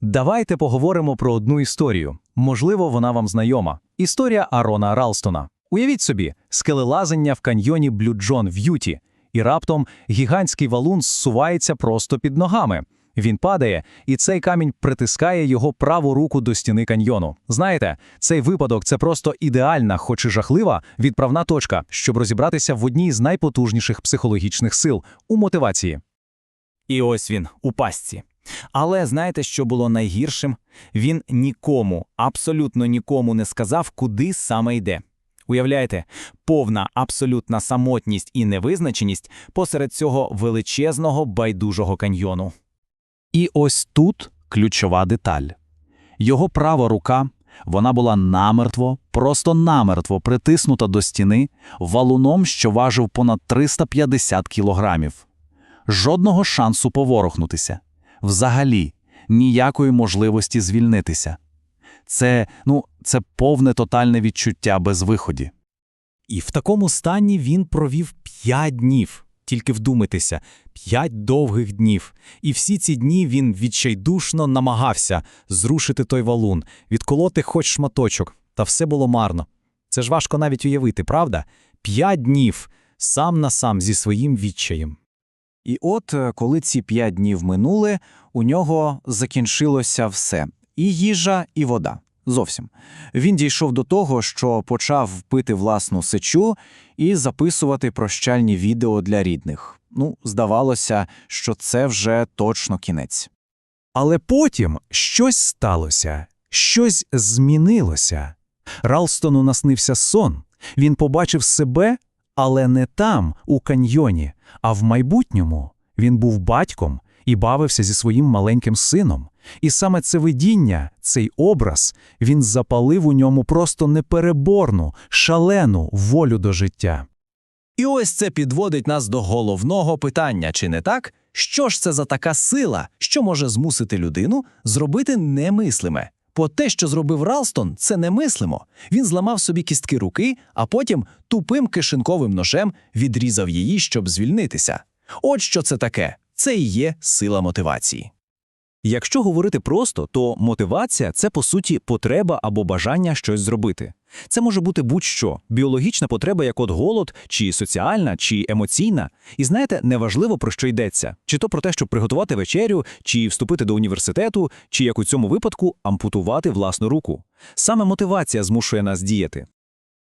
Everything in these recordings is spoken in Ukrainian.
Давайте поговоримо про одну історію. Можливо, вона вам знайома. Історія Арона Ралстона. Уявіть собі, скелелазення в каньйоні Блю Джон в Юті, і раптом гігантський валун зсувається просто під ногами. Він падає, і цей камінь притискає його праву руку до стіни каньйону. Знаєте, цей випадок це просто ідеальна, хоч і жахлива, відправна точка, щоб розібратися в одній з найпотужніших психологічних сил у мотивації. І ось він у пастці. Але знаєте, що було найгіршим? Він нікому, абсолютно нікому не сказав, куди саме йде. Уявляєте, повна абсолютна самотність і невизначеність посеред цього величезного байдужого каньйону. І ось тут ключова деталь. Його права рука, вона була намертво, просто намертво притиснута до стіни валуном, що важив понад 350 кілограмів. Жодного шансу поворухнутися. Взагалі, ніякої можливості звільнитися. Це, ну, це повне тотальне відчуття безвиході. І в такому стані він провів п'ять днів. Тільки вдумайтеся, п'ять довгих днів. І всі ці дні він відчайдушно намагався зрушити той валун, відколоти хоч шматочок, та все було марно. Це ж важко навіть уявити, правда? П'ять днів сам на сам зі своїм відчаєм. І от, е, коли ці п'ять днів минули, у нього закінчилося все і їжа, і вода. Зовсім. Він дійшов до того, що почав пити власну сечу і записувати прощальні відео для рідних. Ну, здавалося, що це вже точно кінець. Але потім щось сталося, щось змінилося. Ралстону наснився сон. Він побачив себе, але не там, у каньйоні, а в майбутньому. Він був батьком і бавився зі своїм маленьким сином. І саме це видіння, цей образ, він запалив у ньому просто непереборну, шалену волю до життя. І ось це підводить нас до головного питання, чи не так? Що ж це за така сила, що може змусити людину зробити немислиме? Бо те, що зробив Ралстон, це немислимо. Він зламав собі кістки руки, а потім тупим кишенковим ножем відрізав її, щоб звільнитися. От що це таке. Це і є сила мотивації. Якщо говорити просто, то мотивація це по суті потреба або бажання щось зробити. Це може бути будь-що біологічна потреба, як от голод, чи соціальна, чи емоційна. І знаєте, неважливо про що йдеться: чи то про те, щоб приготувати вечерю, чи вступити до університету, чи як у цьому випадку ампутувати власну руку. Саме мотивація змушує нас діяти.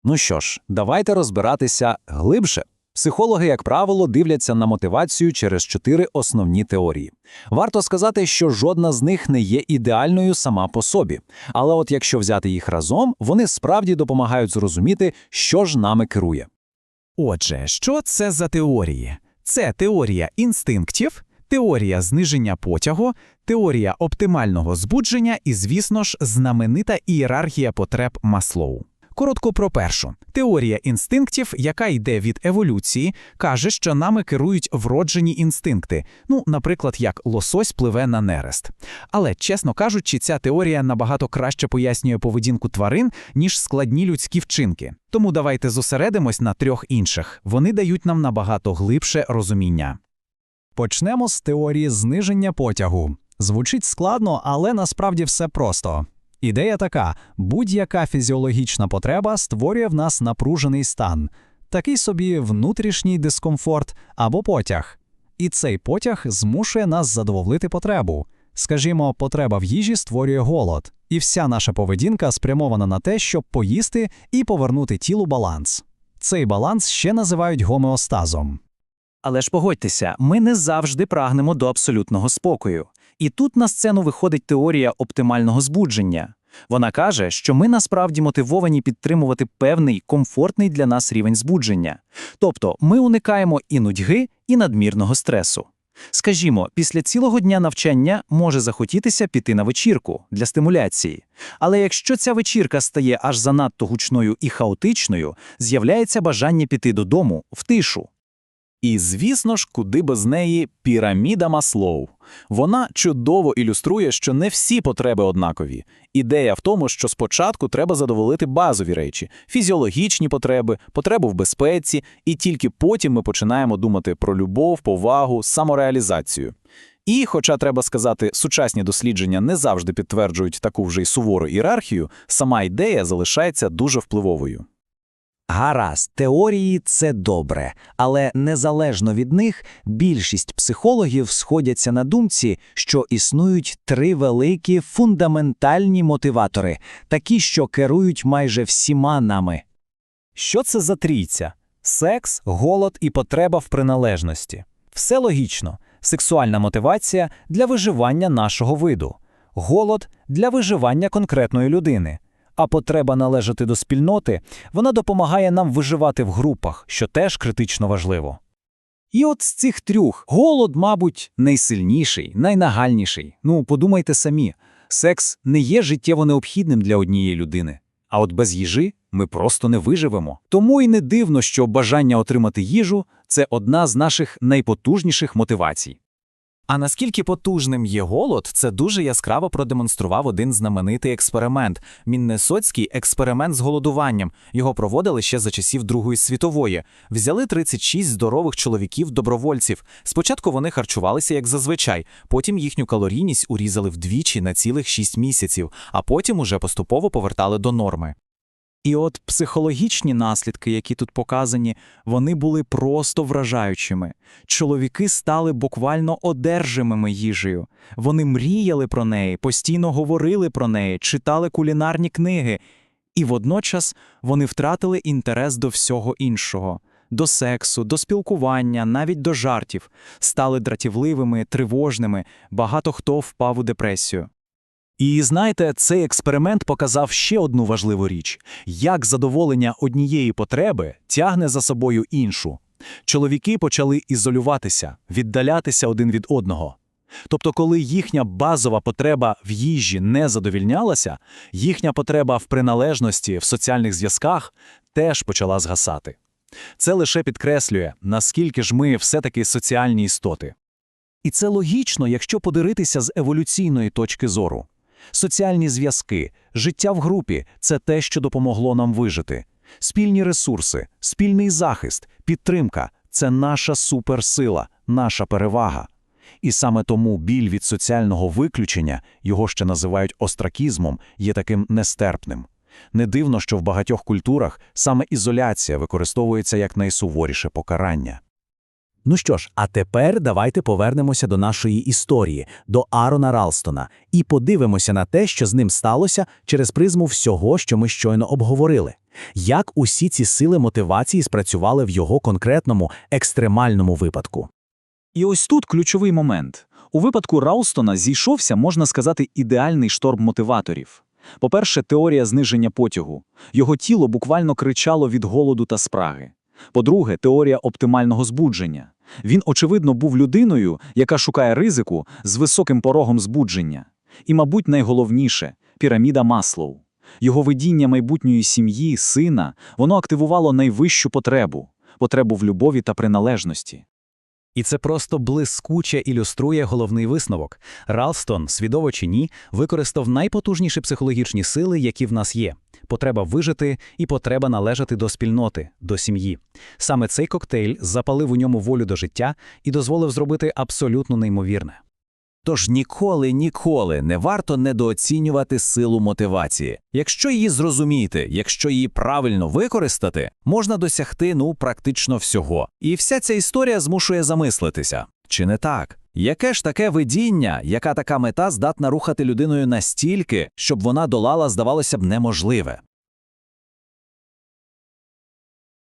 Ну що ж, давайте розбиратися глибше. Психологи, як правило, дивляться на мотивацію через чотири основні теорії. Варто сказати, що жодна з них не є ідеальною сама по собі. Але от якщо взяти їх разом, вони справді допомагають зрозуміти, що ж нами керує. Отже, що це за теорії? Це теорія інстинктів, теорія зниження потягу, теорія оптимального збудження і, звісно ж, знаменита ієрархія потреб Маслоу. Коротко про першу. Теорія інстинктів, яка йде від еволюції, каже, що нами керують вроджені інстинкти, ну, наприклад, як лосось пливе на нерест. Але, чесно кажучи, ця теорія набагато краще пояснює поведінку тварин, ніж складні людські вчинки. Тому давайте зосередимось на трьох інших. Вони дають нам набагато глибше розуміння. Почнемо з теорії зниження потягу. Звучить складно, але насправді все просто. Ідея така: будь-яка фізіологічна потреба створює в нас напружений стан, такий собі внутрішній дискомфорт або потяг. І цей потяг змушує нас задоволити потребу. Скажімо, потреба в їжі створює голод, і вся наша поведінка спрямована на те, щоб поїсти і повернути тілу баланс. Цей баланс ще називають гомеостазом. Але ж погодьтеся, ми не завжди прагнемо до абсолютного спокою. І тут на сцену виходить теорія оптимального збудження. Вона каже, що ми насправді мотивовані підтримувати певний комфортний для нас рівень збудження. Тобто ми уникаємо і нудьги, і надмірного стресу. Скажімо, після цілого дня навчання може захотітися піти на вечірку для стимуляції. Але якщо ця вечірка стає аж занадто гучною і хаотичною, з'являється бажання піти додому в тишу. І, звісно ж, куди без неї піраміда Маслоу. Вона чудово ілюструє, що не всі потреби однакові. Ідея в тому, що спочатку треба задоволити базові речі, фізіологічні потреби, потребу в безпеці, і тільки потім ми починаємо думати про любов, повагу, самореалізацію. І, хоча треба сказати, сучасні дослідження не завжди підтверджують таку вже й сувору ієрархію, сама ідея залишається дуже впливовою. Гаразд, теорії це добре, але незалежно від них, більшість психологів сходяться на думці, що існують три великі фундаментальні мотиватори, такі, що керують майже всіма нами. Що це за трійця? Секс, голод і потреба в приналежності. Все логічно. Сексуальна мотивація для виживання нашого виду, голод для виживання конкретної людини. А потреба належати до спільноти, вона допомагає нам виживати в групах, що теж критично важливо. І от з цих трьох голод, мабуть, найсильніший, найнагальніший. Ну, подумайте самі, секс не є життєво необхідним для однієї людини. А от без їжі ми просто не виживемо. Тому і не дивно, що бажання отримати їжу це одна з наших найпотужніших мотивацій. А наскільки потужним є голод, це дуже яскраво продемонстрував один знаменитий експеримент – Міннесотський експеримент з голодуванням. Його проводили ще за часів Другої світової. Взяли 36 здорових чоловіків-добровольців. Спочатку вони харчувалися як зазвичай, потім їхню калорійність урізали вдвічі на цілих 6 місяців, а потім уже поступово повертали до норми. І от психологічні наслідки, які тут показані, вони були просто вражаючими. Чоловіки стали буквально одержимими їжею. Вони мріяли про неї, постійно говорили про неї, читали кулінарні книги. І водночас вони втратили інтерес до всього іншого. До сексу, до спілкування, навіть до жартів, стали дратівливими, тривожними, багато хто впав у депресію. І знаєте, цей експеримент показав ще одну важливу річ: як задоволення однієї потреби тягне за собою іншу. Чоловіки почали ізолюватися, віддалятися один від одного. Тобто, коли їхня базова потреба в їжі не задовільнялася, їхня потреба в приналежності, в соціальних зв'язках теж почала згасати. Це лише підкреслює, наскільки ж ми все-таки соціальні істоти. І це логічно, якщо подивитися з еволюційної точки зору. Соціальні зв'язки, життя в групі це те, що допомогло нам вижити. Спільні ресурси, спільний захист, підтримка це наша суперсила, наша перевага. І саме тому біль від соціального виключення, його ще називають остракізмом, є таким нестерпним. Не дивно, що в багатьох культурах саме ізоляція використовується як найсуворіше покарання. Ну що ж, а тепер давайте повернемося до нашої історії, до Арона Ралстона, і подивимося на те, що з ним сталося через призму всього, що ми щойно обговорили. Як усі ці сили мотивації спрацювали в його конкретному екстремальному випадку. І ось тут ключовий момент. У випадку Раустона зійшовся, можна сказати, ідеальний шторм мотиваторів. По-перше, теорія зниження потягу. Його тіло буквально кричало від голоду та спраги. По-друге, теорія оптимального збудження. Він, очевидно, був людиною, яка шукає ризику з високим порогом збудження. І, мабуть, найголовніше піраміда Маслоу. Його видіння майбутньої сім'ї, сина, воно активувало найвищу потребу потребу в любові та приналежності. І це просто блискуче ілюструє головний висновок. Ралстон, свідомо чи ні, використав найпотужніші психологічні сили, які в нас є: потреба вижити і потреба належати до спільноти, до сім'ї. Саме цей коктейль запалив у ньому волю до життя і дозволив зробити абсолютно неймовірне. Тож ніколи, ніколи не варто недооцінювати силу мотивації. Якщо її зрозуміти, якщо її правильно використати, можна досягти ну практично всього. І вся ця історія змушує замислитися. Чи не так? Яке ж таке видіння, яка така мета здатна рухати людиною настільки, щоб вона долала, здавалося б, неможливе?